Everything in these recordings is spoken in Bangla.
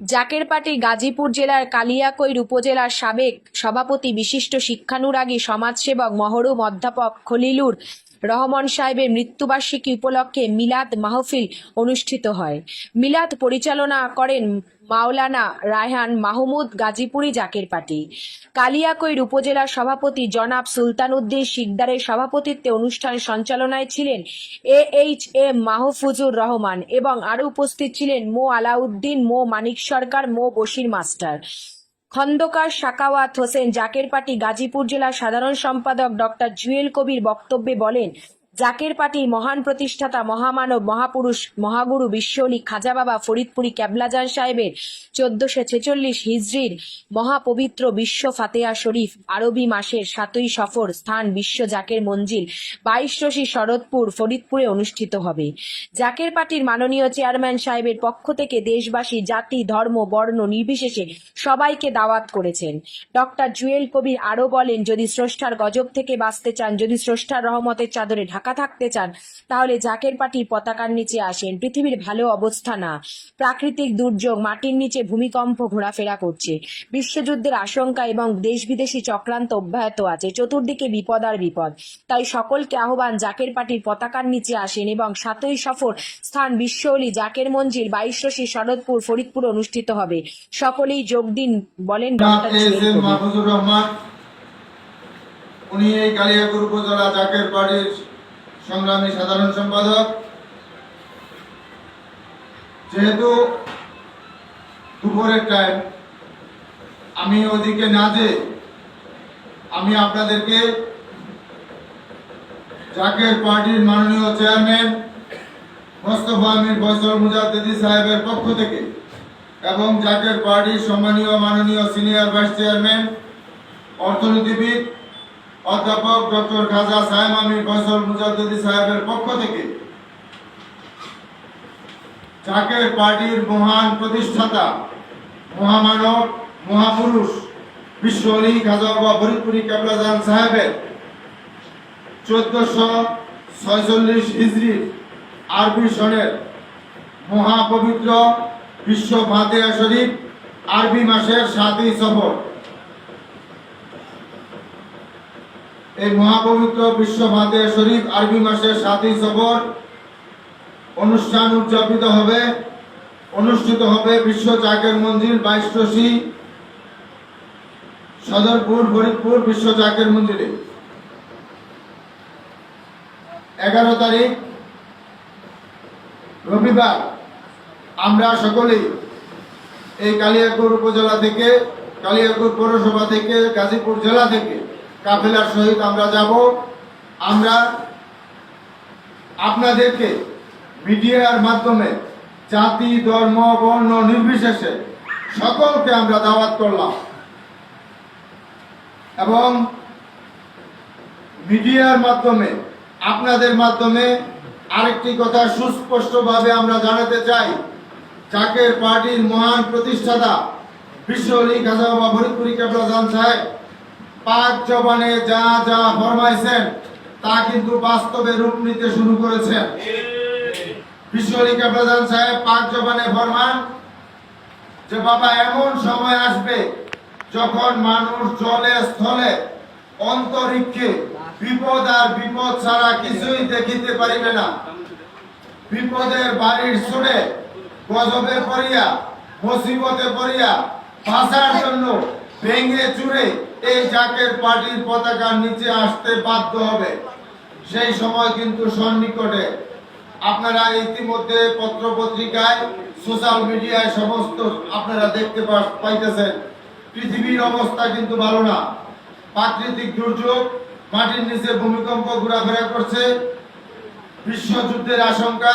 জাকের পার্টি গাজীপুর জেলার কালিয়াকৈর উপজেলার সাবেক সভাপতি বিশিষ্ট শিক্ষানুরাগী সমাজসেবক মহরুম অধ্যাপক খলিলুর রহমান সাহেবের মৃত্যুবার্ষিকী উপলক্ষে মিলাদ মাহফিল অনুষ্ঠিত হয়। মিলাদ পরিচালনা করেন মাওলানা রায়হান মাহমুদ গাজীপুরি জাকের পার্টি কালিয়াকৈর উপজেলার সভাপতি জনাব সুলতান উদ্দিন শিকদারের সভাপতিত্বে অনুষ্ঠান সঞ্চালনায় ছিলেন A H M Mahfuzur Rahman এবং আরও উপস্থিত ছিলেন মো আলাউদ্দিন, মো মানিক সরকার, মো বশির মাস্টার। খন্দকার সাকাওয়াত হোসেন জাকের পাটি গাজীপুর জেলার সাধারণ সম্পাদক ডক্টর জুয়েল কবির বক্তব্যে বলেন জাকের পার্টির মহান প্রতিষ্ঠাতা, মহামানব, মহাপুরুষ, মহাগুরু বিশ্বলী খাজা বাবা ফরিদপুরি ক্যাবলাজান সাহেবের চোদ্দশো ছেচল্লিশ হিজড়ির মহাপবিত্র বিশ্ব ফাতেহা শরীফ আরবি মাসের সাতই সফর স্থান বিশ্ব জাকের মঞ্জিল বাইশ রশি শরৎপুর ফরিদপুরে অনুষ্ঠিত হবে। জাকের পার্টির মাননীয় চেয়ারম্যান সাহেবের পক্ষ থেকে দেশবাসী, জাতি, ধর্ম, বর্ণ নির্বিশেষে সবাইকে দাওয়াত করেছেন। ডক্টর জুয়েল কবির আরও বলেন, যদি স্রষ্টার গজব থেকে বাঁচতে চান, যদি স্রষ্টার রহমতের চাদরে ঢাকা থাকতে চান তাহলে জাকের পার্টির পতাকার নিচে আসেন পৃথিবীর ভালো অবস্থা না। প্রাকৃতিক দুর্যোগ মাটির নিচে ভূমিকম্প ঘোরাফেরা করছে। বিশ্বযুদ্ধের আশঙ্কা এবং দেশ বিদেশি চক্রান্ত অব্যাহত আছে চতুর্দিকে বিপদ আর বিপদ। তাই সকলকে আহ্বান জাকের পার্টির পতাকার নিচে আসেন এবং সাতই সফর স্থান বিশ্বলি জাকের মঞ্জিল বাইশ রশি শরৎপুর ফরিদপুর অনুষ্ঠিত হবে। সকলেই যোগ দিন বলেন রহমান উনি এই কালিয়াকুর উপজেলা জাকের পার্টির সংগ্রামী সাধারণ সম্পাদক। যেহেতু দুপুরের টাইম আমি ওদিকে না যে আমি আপনাদেরকে জাকের পার্টির মাননীয় চেয়ারম্যান মোস্তফা আমির ফয়সল মুজাদ্দিদি সাহেবের পক্ষ থেকে এবং জাকের পার্টির সম্মানীয় মাননীয় সিনিয়র ভাইস চেয়ারম্যান অর্থনীতিবিদ অধ্যাপক ডক্টর খাজা সাহেব আমির ফয়সল মুজাদ্দিদি সাহেবের পক্ষ থেকে জাকের পার্টির মহান প্রতিষ্ঠাতা, মহামানব, মহাপুরুষ, বিশ্ব অলি খাজা বাবা ফরিদপুরি কেবলাজান সাহেবের চোদ্দশো ছয়চল্লিশ হিজড়ি আরবি সনের মহাপবিত্র বিশ্ব ফাতেহা শরীফ আরবি মাসের সাতই সফর। এই মহাপবিত্র বিশ্ব ফাতেহা শরীফ আরবি মাসের সাতই সফর অনুষ্ঠান উদযাপিত হবে। অনুষ্ঠিত হবে বিশ্ব চাকের মন্দির বাইশ সদরপুর, ফরিদপুর বিশ্ব চাকের মন্দিরে। এগারো তারিখ, রবিবার। আমরা সকলেই এই কালিয়াকুর উপজেলা থেকে, কালিয়াকুর পৌরসভা থেকে, গাজীপুর জেলা থেকে কাফেলার সহিত আমরা যাব। আমরা আপনাদেরকে মিডিয়ার মাধ্যমে জাতি, ধর্ম, বর্ণ নির্বিশেষে সকলকে আমরা দাওয়াত করলাম। এবং মিডিয়ার মাধ্যমে, আপনাদের মাধ্যমে আরেকটি কথা সুস্পষ্টভাবে আমরা জানাতে চাই। জাকের পার্টির মহান প্রতিষ্ঠাতা বিশ্ব খাজা বাবা ফরিদপুরি সাহেব পাক জবানে যা যা ফরমাইছেন, তা কিন্তু বাস্তবে রূপ নিতে শুরু করেছেন। বিশ্ব অলি কেবলাজান সাহেব পাক জবানে ফরমান যে, বাবা, এমন সময় আসবে যখন মানুষ জলে, স্থলে, অন্তরিক্ষে বিপদ আর বিপদ ছাড়া কিছুই দেখিতে পারিবে না। বিপদের বাড়ির ছুড়ে গজবে পড়িয়া, মুসিবতে পড়িয়া বাঁচার জন্য ভেঙে চুরে এই জাকের পার্টির পতাকার নিচে আসতে বাধ্য হবে। সেই সময় কিন্তু সন্নিকটে আপনারা ইতিমধ্যে পত্র পত্রিকায় সোশ্যাল মিডিয়ায় সমস্ত আপনারা দেখতে পাইতেছেন। পৃথিবীর অবস্থা কিন্তু ভালো না। প্রাকৃতিক দুর্যোগ, মাটির নিচে ভূমিকম্প ঘোরাফেরা করছে। বিশ্বযুদ্ধের আশঙ্কা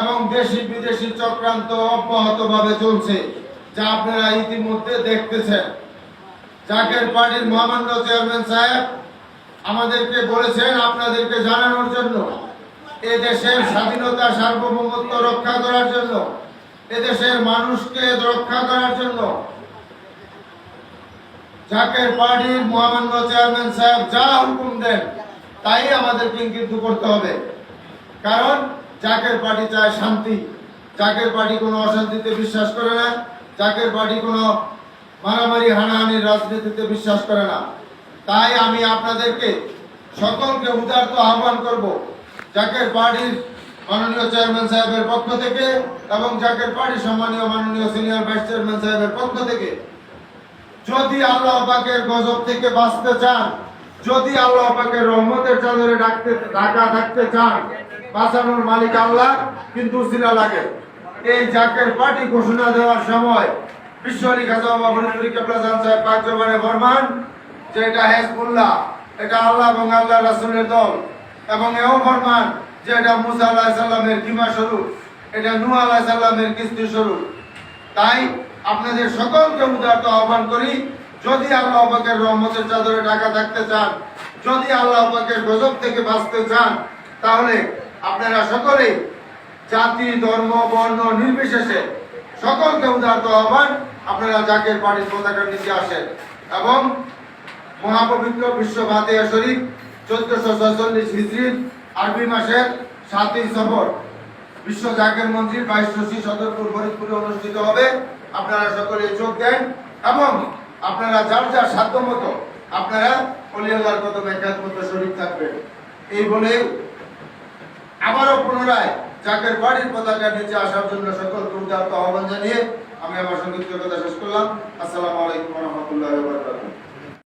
এবং দেশি বিদেশি চক্রান্ত অব্যাহতভাবে চলছে, যা আপনারা ইতিমধ্যে দেখতেছেন। জাকের পার্টির মহামান্য চেয়ারম্যান সাহেব আমাদেরকে বলেছেন আপনাদেরকে জানানোর জন্য এ দেশের স্বাধীনতা সার্বভৌমত্ব রক্ষা করার জন্য, এদেশের মানুষকে রক্ষা করার জন্য। জাকের পার্টির মহামান্য চেয়ারম্যান সাহেব যা হুকুম দেন, তাই আমাদেরকে কিন্তু করতে হবে। কারণ জাকের পার্টি চায় শান্তি। জাকের পার্টি কোনো অশান্তিতে বিশ্বাস করে না। জাকের পার্টি কোনো মারামারি, হানাহানির রাজনীতিতে বিশ্বাস করে না। তাই আমি আপনাদেরকে সকলকে উদারত আহ্বান করব, জাকের পার্টির মাননীয় চেয়ারম্যান সাহেবের পক্ষ থেকে এবং জাকের পার্টির সম্মানীয় মাননীয় সিনিয়র ভাইস চেয়ারম্যান সাহেবের পক্ষ থেকে। যদি আল্লাহ পাকের গজব থেকে বাঁচতে চান, যদি আল্লাহ পাকের রহমতের চাদরে ডাকতে, ঢাকা থাকতে চান, বাঁচানোর মালিক আল্লাহ, কিন্তু শিলা লাগে। এই জাকের পার্টি ঘোষণা দেওয়ার সময় বিশ্ব আলী খাজা বাবা ফরিদপুরি কেবলা জান সাহেব পাক জবানে ফরমান যে এটা হেজবুল্লাহ, এটা আল্লাহ এবং আল্লাহ রাসূলের দল। এবং এও ফরমান যে এটা মুসা আলাহ সাল্লামের কিমা স্বরূপ, এটা নূহ আলাহ সাল্লামের কিস্তি স্বরূপ। তাই আপনাদের সকলকে উদারত আহ্বান করি, যদি আল্লাহ পাকের রহমতের চাদরে ঢাকা থাকতে চান, যদি আল্লাহ পাকের গজব থেকে বাঁচতে চান, তাহলে আপনারা সকলেই জাতি, ধর্ম, বর্ণ নির্বিশেষে সকলকে উদারত আহ্বান আপনারা জাকের পার্টির পতাকার নিচে আসেন। এবং মহাপবিত্র বিশ্ব ভাতিয়া শরীফ চোদ্দশো ছয়চল্লিশ হিজড়ি আরবি মাসের সাতই সফর। বিশ্ব জাকের মন্দির বাইশ শশী সদরপুর ফরিদপুরে অনুষ্ঠিত হবে। আপনারা সকলে যোগ দেন এবং আপনারা যার যার সাধ্য মতো আপনারা অলিয়াল্লাহর কত ব্যাখ্যাত মতো শরীর থাকবেন। এই বলে আবারও পুনরায় জাকের বাড়ির পতাকা নিচে আসার জন্য সকলকে উদারত আহ্বান জানিয়ে আমি আমার সংক্ষিপ্ত কথা শেষ করলাম। আসসালামু রহমতুল্লাহ